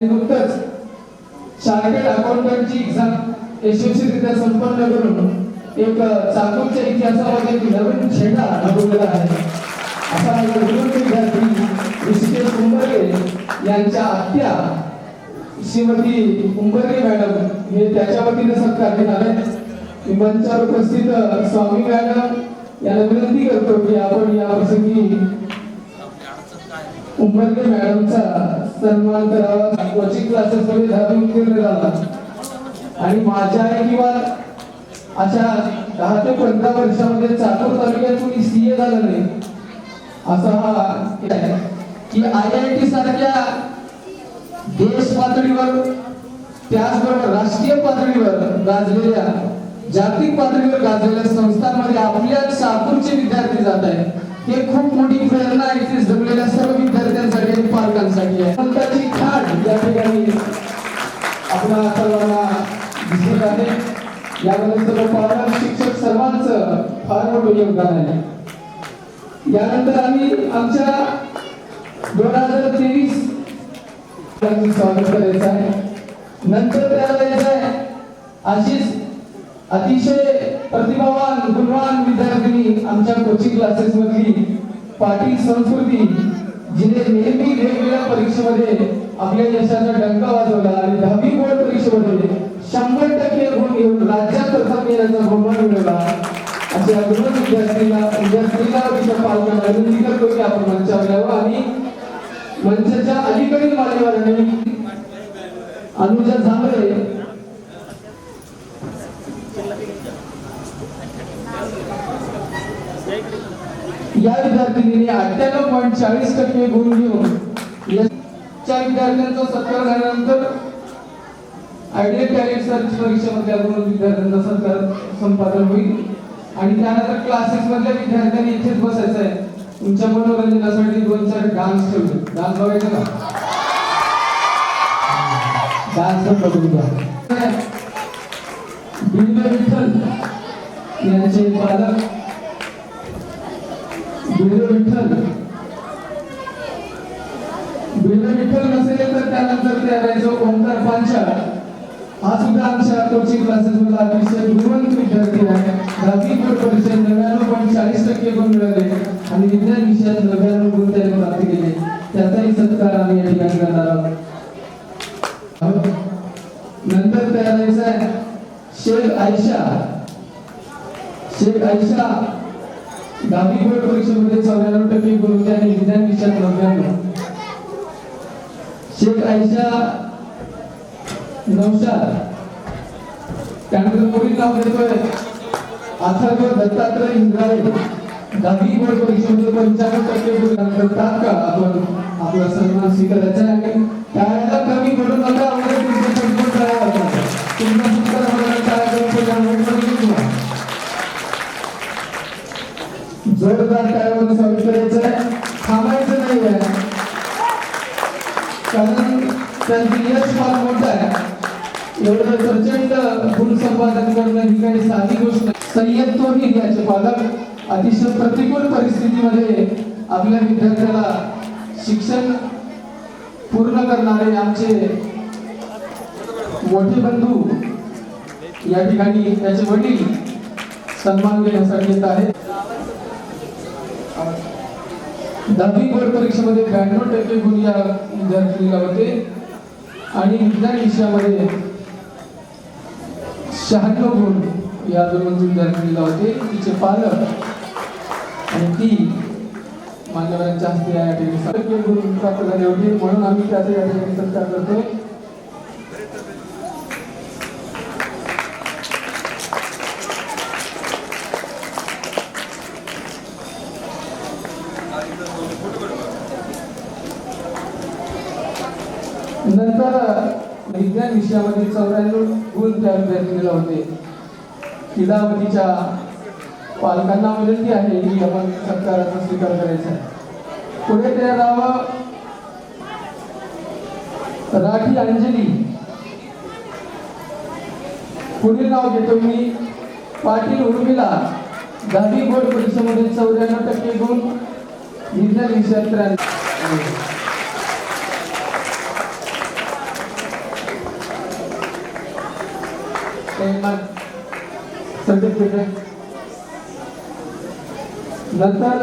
नुकतंच चार्टर्ड अकाउंटंटची एक्झाम यशस्वीरित्या संपन्न करून एक चाकूरच्या इतिहासामध्ये एक नवीन छेडा दाखवलेला आहे. असा एक विद्यार्थी ऋषिकेश कुंभरे यांच्या आत्या श्रीमती कुंभरे मॅडम हे त्याच्या वतीने सत्कार घेणार आहे मंचावर उपस्थित स्वामी मॅडम यांना विनंती करतो की आपण या प्रसंगी उंबरगे मॅडमचा सन्मान करावा. कोचिंग क्लासेस मध्ये दहावी उत्तीर्ण झाला आणि माझ्या किंवा अशा दहा ते पंधरा वर्षामध्ये चाकूर तालुक्यात कोणी सीए झालं नाही. असा हा की आय आय टी सारख्या देश पातळीवर त्याचबरोबर राष्ट्रीय पातळीवर गाजलेल्या जागतिक पातळीवर गाजलेल्या संस्थांमध्ये आपल्या चाकूरचे विद्यार्थी जात आहेत. हे खूप मोठी प्रेरणा आहे. फार मोठं आहे यानंतर आम्ही आमच्या दोन हजार तेवीस स्वागत करायचं आहे. नंतर तयार यायचं आहे अशीच अतिशय प्रतिभावान गुणवान विद्यार्थिनी आमच्या कोचिंग क्लासेस मधली पाटील संस्कृती जिने नेहमी वेगवेगळ्या परीक्षेमध्ये आपल्या यशाचा डंका वाजवला आणि दहावी बोर्ड परीक्षेमध्ये शंभर टक्के गुण घेऊन राज्यात प्रथम येण्याचा बहुमान मिळवला. अशा गुण विद्यार्थीला विद्यार्थीला तिच्या पालकांना विनंती करतो आपण मंचावर यावं आणि मंचाच्या अलीकडील मान्यवरांनी अनुजा झांबरे या विद्यार्थिनीने अठ्ठ्याण्णव पॉईंट चाळीस टक्के गुण घेऊन या विद्यार्थ्यांचा सत्कार झाल्यानंतर आयडियल टॅलेंट सर्च परीक्षेमध्ये दोन विद्यार्थ्यांचा सत्कार संपादन होईल. आणि त्यानंतर क्लासेस मधल्या विद्यार्थ्यांनी इथेच बसायचं आहे तुमच्या मनोरंजनासाठी दोन चार डान्स ठेवले. डान्स बघायचं का? डान्स पण बघून घ्या. विठ्ठल यांचे पालक. बिल्लो विठ्ठल. बिल्लो विठ्ठल नसेल तर त्यानंतर ते राहायचो ओंकार पांचाळ. हा सुद्धा आमच्या कोचिंग क्लासेस मध्ये अतिशय गुणवंत विद्यार्थी आहे. दहावी बोर्ड परीक्षेत नव्याण्णव पॉईंट चाळीस टक्के गुण मिळाले आणि विज्ञान विषयात नव्याण्णव गुण त्याने प्राप्त केले. त्याचाही सत्कार आम्ही या ठिकाणी करणार आहोत. नंतर तयार व्हायचं आहे. शेख आयशा. शेख आयशा. दहावी बोर्ड परीक्षेमध्ये चौऱ्याण्णव टक्के गुण होते आणि विज्ञान विषयात नव्याण्णव. शेख आयशा नौशाद त्यानंतर पुढील नाव देतोय अथर्व दत्तात्रय इंद्राळे दहावी बोर्ड परीक्षेमध्ये पंचावन्न टक्के गुणांकर तात्काळ आपण आपला सन्मान स्वीकारायचा आहे. आणि त्याला कमी पडू नका अगोदर तुमचे सन्मान करावा लागणार. तुमचा सत्कार होणार काय करतो जोरदार टाळ्यावर स्वागत करायचं आहे. थांबायचं नाही आहे कारण त्यांचं यश फार मोठं आहे. एवढं प्रचंड गुण संपादन करणं ही काही साधी गोष्ट नाही. सय्यद तोही याचे पालक अतिशय प्रतिकूल परिस्थितीमध्ये आपल्या विद्यार्थ्याला शिक्षण पूर्ण करणारे आमचे मोठे बंधू या ठिकाणी त्याचे वडील सन्मान घेण्यासाठी येत आहेत. दहावी बोर्ड परीक्षेमध्ये ब्याण्णव टक्के गुण या विद्यार्थिनीला होते. आणि विज्ञान विषयामध्ये शहाण्णव गुण या दोन विद्यार्थिनीला होते. तिचे पालक आणि ती मान्यवरांच्या हस्ते या ठिकाणी सात गुण प्राप्त झाले होते. म्हणून आम्ही त्याचा या ठिकाणी सत्कार करतो. नंतर विज्ञान विषयामध्ये चौऱ्याण्णव गुण त्या विद्यार्थिनीला होते. क्रीडावतीच्या पालकांना विनंती आहे की आपण सत्काराचा स्वीकार करायचा आहे. पुढे त्या राहावं राठी अंजली. पुढील नाव घेतो मी. पाटील उर्मिला. दहावी बोर्ड परीक्षेमध्ये चौऱ्याण्णव टक्के गुण. विज्ञान विषयात सर्टिफिकेट नंतर?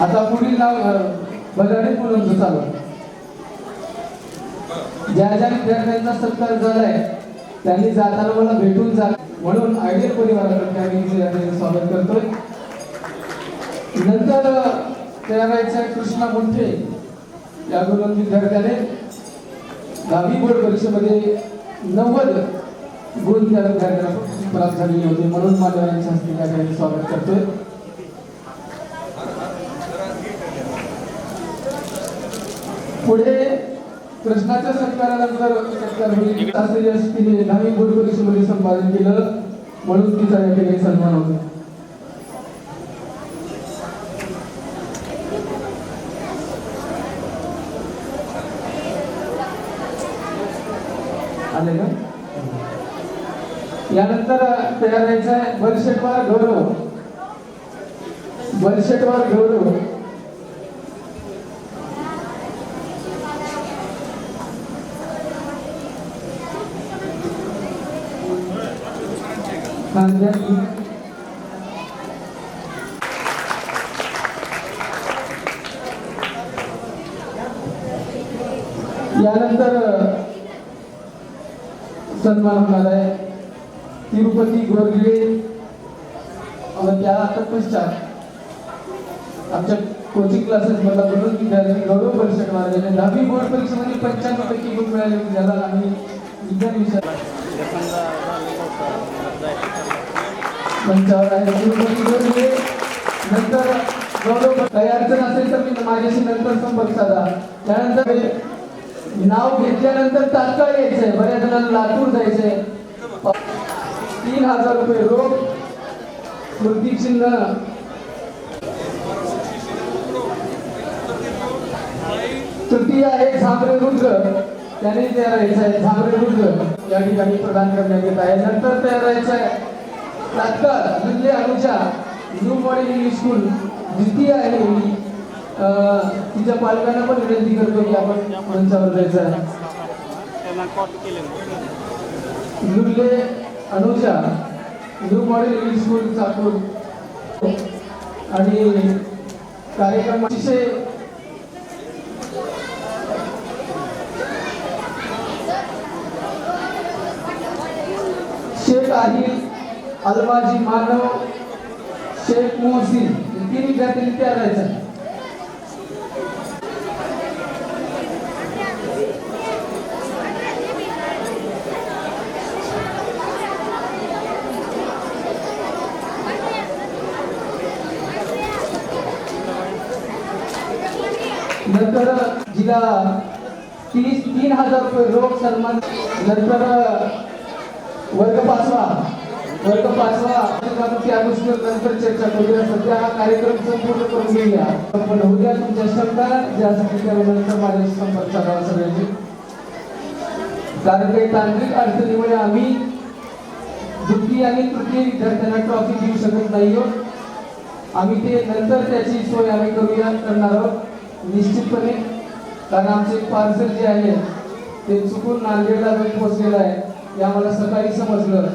आता पुढील नाव बजाडे मुलांचं चालू ज्या ज्या विद्यार्थ्यांचा सत्कार झालाय त्यांनी जाताना मला भेटून जा म्हणून आयडियल परिवारातर्फे आम्ही इथे स्वागत करतोय. नंतर तयार व्हायचं कृष्णा मुंठे या दोन विद्यार्थ्याने दहावी बोर्ड परीक्षेमध्ये नव्वद गुण त्या विद्यार्थ्यांना प्राप्त झालेले होते. म्हणून मान्यवरांच्या हस्ते त्या ठिकाणी स्वागत करतोय. पुढे कृष्णाच्या सत्कारानंतर सत्कार होईल. शास्त्रीय तिने दहावी बोर्ड परीक्षेमध्ये संपादन केलं. म्हणून तिचा या ठिकाणी सन्मान होतो आले का यानंतर तयार व्हायचं आहे. बलशेटवार गौरव बलशेटवार गौरव यानंतर सन्मान होणार आहे. तिरुपती गोरगडे व त्या तत्पश्चात आमच्या कोचिंग क्लासेस मधला म्हणून विद्यार्थी गौरव परिषद महाराजांनी दहावी बोर्ड परीक्षेमध्ये पंच्याण्णव टक्के गुण मिळाले होते, ज्याला आम्ही विज्ञान विषय मंचावर आहे तिरुपती गोरगडे नंतर गौरव काही अडचण असेल तर मी माझ्याशी नंतर संपर्क साधा. त्यानंतर नाव घेतल्यानंतर तात्काळ यायचंय. बऱ्याच जणांना लातूर जायचंय. तीन हजार रुपये रोख. स्मृती चिन्ह. तृतीय आहे झांबरे रुद्र त्याने तयार राहायचं आहे. झांबरे रुद्र या ठिकाणी प्रदान करण्यात येत आहे. नंतर तयार राहायचं आहे. तात्काळ Julle Anuja new model English school द्वितीय आहे तिच्या पालकांना पण विनंती करतो की आपण मंचावर जायचं आहे. Anuja new model English school Chakur आणि कार्यक्रम अतिशय शेख आहिल अलमाजी मानव शेख मोहसिन तिन्ही तीन विद्यार्थ्यांनी तयार राहायचं आहे. नंतर तिला तीस तीन हजार रुपये रोख सन्मान. नंतर वर्ग पाचवा. वर्ग पाचवा त्या नंतर चर्चा करूया. सध्या हा कार्यक्रम संपूर्ण करून घेऊया. पण उद्या तुमच्या शब्दा ज्यासाठी त्यानंतर माझ्याशी संपर्क साधावा सगळ्यांनी. कारण काही तांत्रिक अडचणीमुळे आम्ही द्वितीय आणि तृतीय विद्यार्थ्यांना ट्रॉफी देऊ शकत नाही आहोत. आम्ही ते नंतर त्याची सोय आम्ही करूया करणार आहोत. निश्चितपणे कारण आमचे पार्सल जे आहे ते चुकून नांदेडला जाऊन पोहोचलेलं आहे. हे आम्हाला सकाळी समजलं.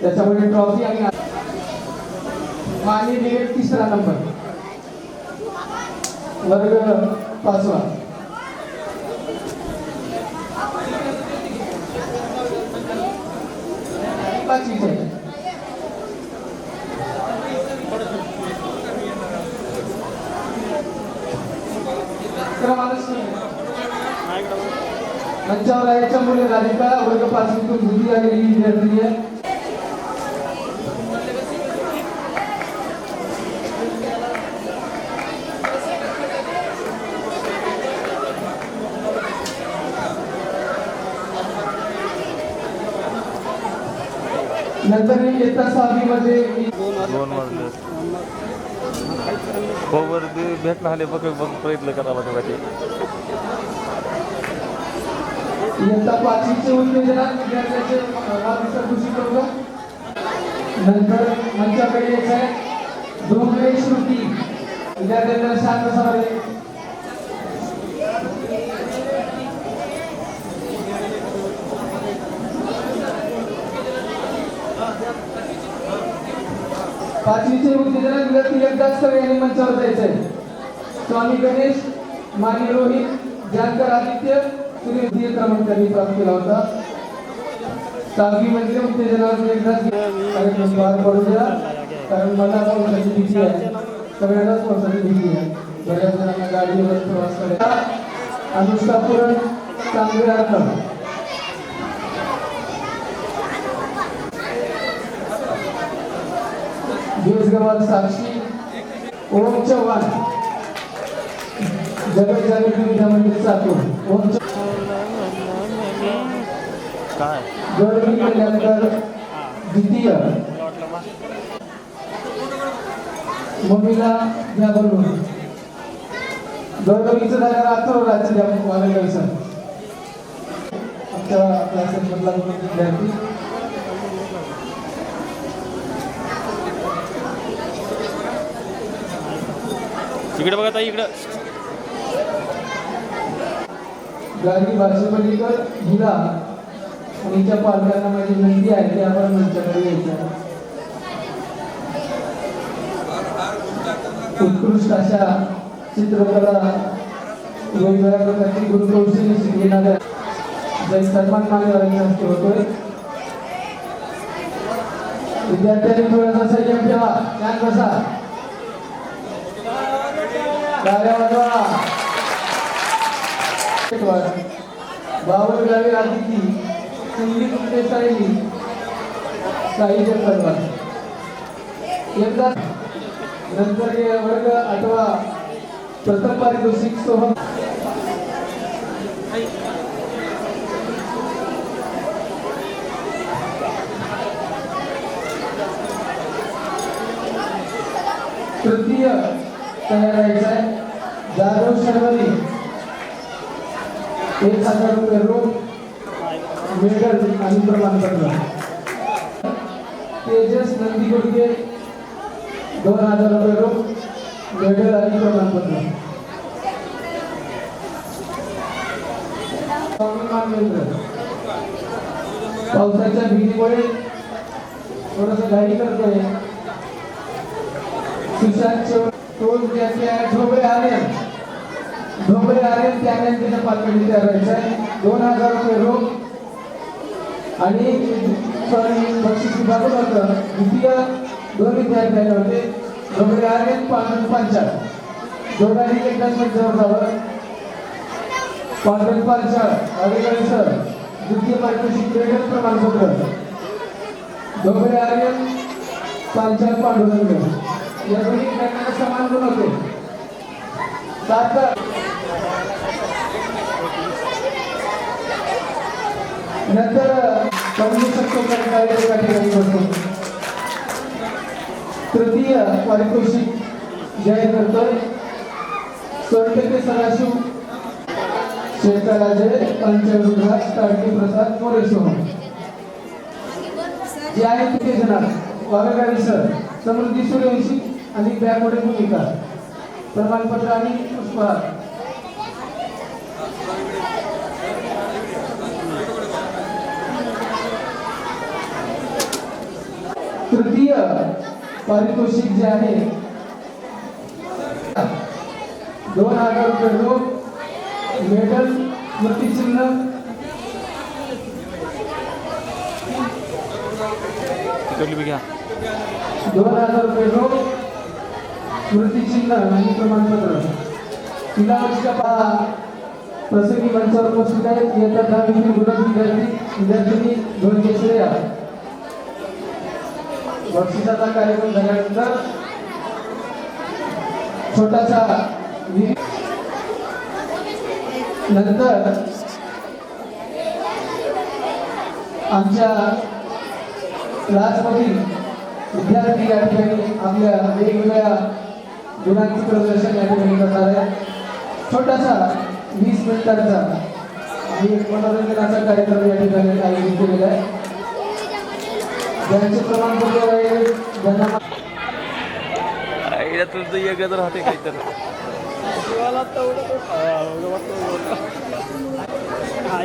त्याच्यामुळे ट्रॉफी आणि माने डिलेट तिसरा नंबर वर्ग पाचवा. पाचवीचे आहे. क्रमांक मंचावर याच्या मुले राधिका वर्ग पाचवीतून मुली आलेली विद्यार्थी आहे. नंतर इयत्ता सहावी मध्ये दोन वाजले. हो, भेटणं आले बघ बघ प्रयत्न करावा लागला ते. इयत्ता पाचवीचे उत्तेजना विद्यार्थ्याचे नाव विसर्जित करूया नंतर मंचाकडे यायचं आहे दोघे श्रुती. विद्यार्थ्यांना शांत सरावे पाचवीचे उत्तेजना विद्यार्थी एकदाच कवी यांनी मंचावर जायचं आहे स्वामी गणेश मानी रोहित जानकर आदित्य सूर्य द्वितीय क्रमांकाने प्राप्त केला होता. सहावी म्हणजे उत्तेजनावर एकदाच कार्यक्रम पार पडू द्या. कारण मला पावसाची भीती आहे. सगळ्यांनाच पावसाची भीती आहे. बऱ्याच जणांना गाडीवर प्रवास करायचा. अनुष्ठापूरण चांगले राहतं दिवसगवार साक्षी ओम चव्हाण. जगत जागृती विद्यामंदिर चाकूर ओम काय? केल्यानंतर द्वितीय. मम्मीला झाल्यावर राज्य द्या सर. आमच्या विद्यार्थी इकडे बघा ताई इकडं. गाडी भाषेपलीकर हिला. आणि पालकांना माझी विनंती आहे की आपण मंचाकडे यायचं उत्कृष्ट अशा चित्रकला वेगवेगळ्या प्रकारची गुरुकौशल्य शिकविणाऱ्या जय सन्मान मान्यवरांच्या हस्ते होतोय. विद्यार्थ्यांनी थोडासा संयम ठेवा छान कसा टाळ्या वाजवा बावन गावे आदिती संगीत देसाई साहित्य सर्वात एकदा नंतर हे वर्ग अथवा प्रथम पारितोषिक सोहम तृतीय तयार व्हायचा आहे. जाधव शर्वरी एक हजार रुपये रोख मेडल आणि प्रमाणपत्र तेजस नंदी गुडगे दोन हजार रुपये रोख मेडल आणि प्रमाणपत्र पावसाच्या भीतीमुळे थोडस घाई करतोय. सुशांत चौ ढोबळे आर्यन. ढोबळे आर्यन त्याने त्याच्या तयार व्हायचं आहे. दोन हजार रुपये रोख आणि सॉरी बक्षीस विभागून होतं द्वितीय दोन विद्यार्थ्यांना होते. ढोबळे आले पांढर पांचाळ दोघांनी एकदाच जवळ जावं पांढर पांचाळ अडेकळे सर द्वितीय पारितोषिक क्रीडक प्रमाणपत्र. ढोबळे आर्यन पांचाळ पांडुरंग. या दोन्ही विद्यार्थ्यांना समान गुण होते. सात नंतर समजू शकतो का काय त्या ठिकाणी करतो तृतीय पारितोषिक जाहीर करतोय. सोनटेके सदाशिव शेतराजे पंचरुद्रा तारकी प्रसाद मोरेश्वर. जे आहे तिथे जनार वाघागाडी सर समृद्धी सूर्यवंशी आणि बॅकवर्ड भूमिका. प्रमाणपत्र आणि पुष्पहार तृतीय पारितोषिक जे आहे दोन हजार रुपये रोख मेडल स्मृतिचिन्ह दोन हजार रुपये रोख स्मृतिचिन्ह आणि प्रमाणपत्र. तिला वर्षाच्या पा प्रसंगी मंचावर उपस्थित आहेत. दहावीतील गुणक विद्यार्थी विद्यार्थिनी ध्वनी श्रेया बक्षिसाचा कार्यक्रम झाल्यानंतर छोटासा नंतर आमच्या क्लासमधील विद्यार्थी या ठिकाणी आपल्या वेगवेगळ्या गुणांचं प्रदर्शन या ठिकाणी करणार आहे छोटासा वीस मिनिटांचा आणि एक मनोरंजनाचा कार्यक्रम या ठिकाणी आयोजित केलेला आहे. ज्यांचे प्रमाणपत्र आहे ज्यांना आईला तुझं एकच राहते काहीतरी हा. हा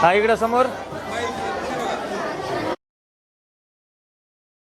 हा इकडं समोर.